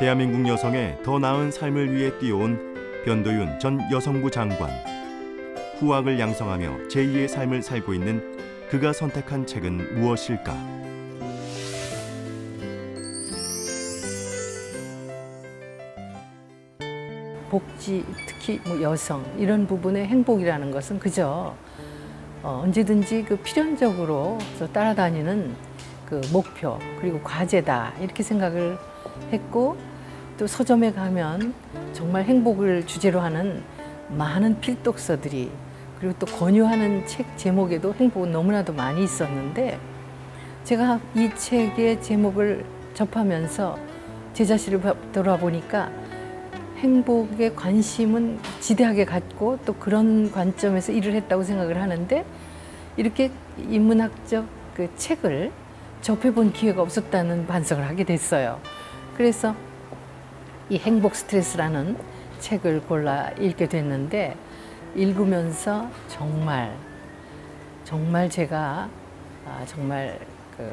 대한민국 여성의 더 나은 삶을 위해 뛰어온 변도윤 전 여성부 장관. 후학을 양성하며 제2의 삶을 살고 있는 그가 선택한 책은 무엇일까? 복지, 특히 뭐 여성 이런 부분의 행복이라는 것은 그저 어, 언제든지 그 필연적으로 따라다니는 그 목표 그리고 과제다 이렇게 생각을 했고 또 서점에 가면 정말 행복을 주제로 하는 많은 필독서들이 그리고 또 권유하는 책 제목에도 행복은 너무나도 많이 있었는데 제가 이 책의 제목을 접하면서 제 자신을 돌아보니까 행복에 관심은 지대하게 갖고 또 그런 관점에서 일을 했다고 생각을 하는데 이렇게 인문학적 그 책을 접해본 기회가 없었다는 반성을 하게 됐어요. 그래서 이 행복 스트레스라는 책을 골라 읽게 됐는데 읽으면서 정말 정말 제가 아, 정말 그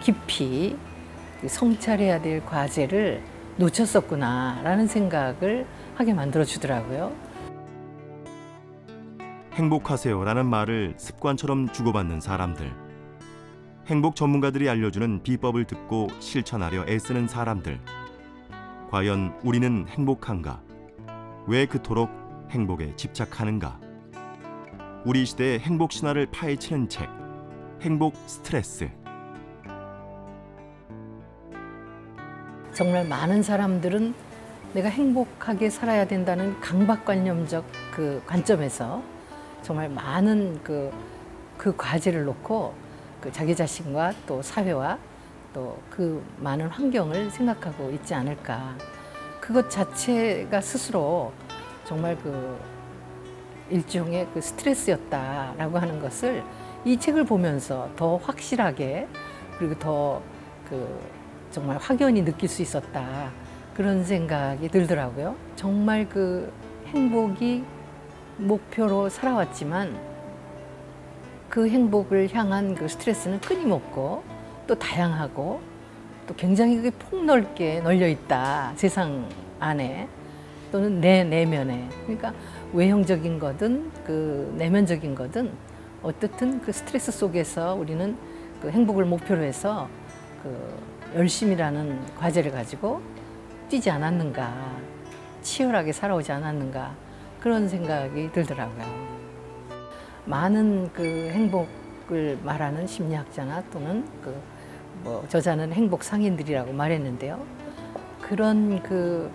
깊이 성찰해야 될 과제를 놓쳤었구나라는 생각을 하게 만들어 주더라고요. 행복하세요라는 말을 습관처럼 주고받는 사람들. 행복 전문가들이 알려주는 비법을 듣고 실천하려 애쓰는 사람들. 과연 우리는 행복한가? 왜 그토록 행복에 집착하는가? 우리 시대의 행복 신화를 파헤치는 책, 행복 스트레스. 정말 많은 사람들은 내가 행복하게 살아야 된다는 강박관념적 그 관점에서 정말 많은 그, 그 과제를 놓고 그 자기 자신과 또 사회와 또 그 많은 환경을 생각하고 있지 않을까. 그것 자체가 스스로 정말 그 일종의 그 스트레스였다라고 하는 것을 이 책을 보면서 더 확실하게 그리고 더 그 정말 확연히 느낄 수 있었다 그런 생각이 들더라고요. 정말 그 행복이 목표로 살아왔지만 그 행복을 향한 그 스트레스는 끊임없고 또 다양하고 또 굉장히 폭넓게 널려 있다 세상 안에 또는 내 내면에 그러니까 외형적인 거든 그 내면적인 거든 어떻든 그 스트레스 속에서 우리는 그 행복을 목표로 해서 그 열심이라는 과제를 가지고 뛰지 않았는가 치열하게 살아오지 않았는가 그런 생각이 들더라고요. 많은 그 행복을 말하는 심리학자나 또는 그 뭐 저자는 행복 상인들이라고 말했는데요. 그런 그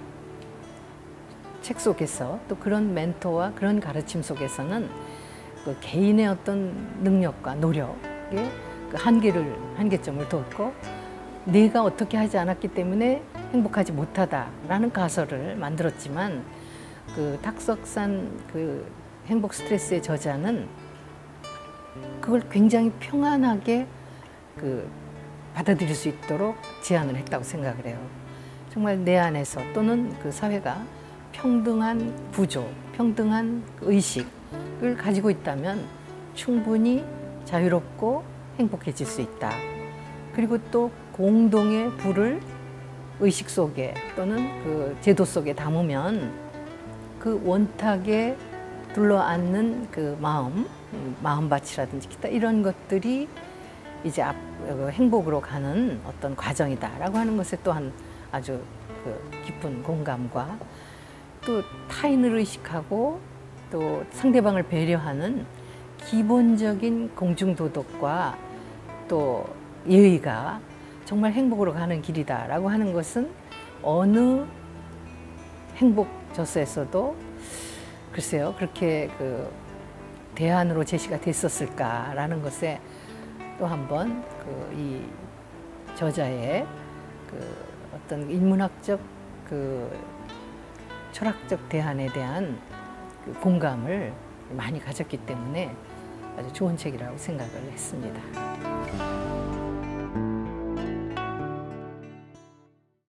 책 속에서 또 그런 멘토와 그런 가르침 속에서는 그 개인의 어떤 능력과 노력의 그 한계를 한계점을 뒀고 내가 어떻게 하지 않았기 때문에 행복하지 못하다라는 가설을 만들었지만 그 탁석산 그 행복 스트레스의 저자는 그걸 굉장히 평안하게 그 받아들일 수 있도록 제안을 했다고 생각을 해요. 정말 내 안에서 또는 그 사회가 평등한 구조, 평등한 의식을 가지고 있다면 충분히 자유롭고 행복해질 수 있다. 그리고 또 공동의 부를 의식 속에 또는 그 제도 속에 담으면 그 원탁에 둘러앉는 그 마음, 마음밭이라든지 기타 이런 것들이 이제 앞, 그 행복으로 가는 어떤 과정이다라고 하는 것에 또한 아주 그 깊은 공감과 또 타인을 의식하고 또 상대방을 배려하는 기본적인 공중도덕과 또 예의가 정말 행복으로 가는 길이다라고 하는 것은 어느 행복 저서에서도 글쎄요 그렇게 그 대안으로 제시가 됐었을까라는 것에 또 한번 그 이 저자의 그 어떤 인문학적 그 철학적 대안에 대한 그 공감을 많이 가졌기 때문에 아주 좋은 책이라고 생각을 했습니다.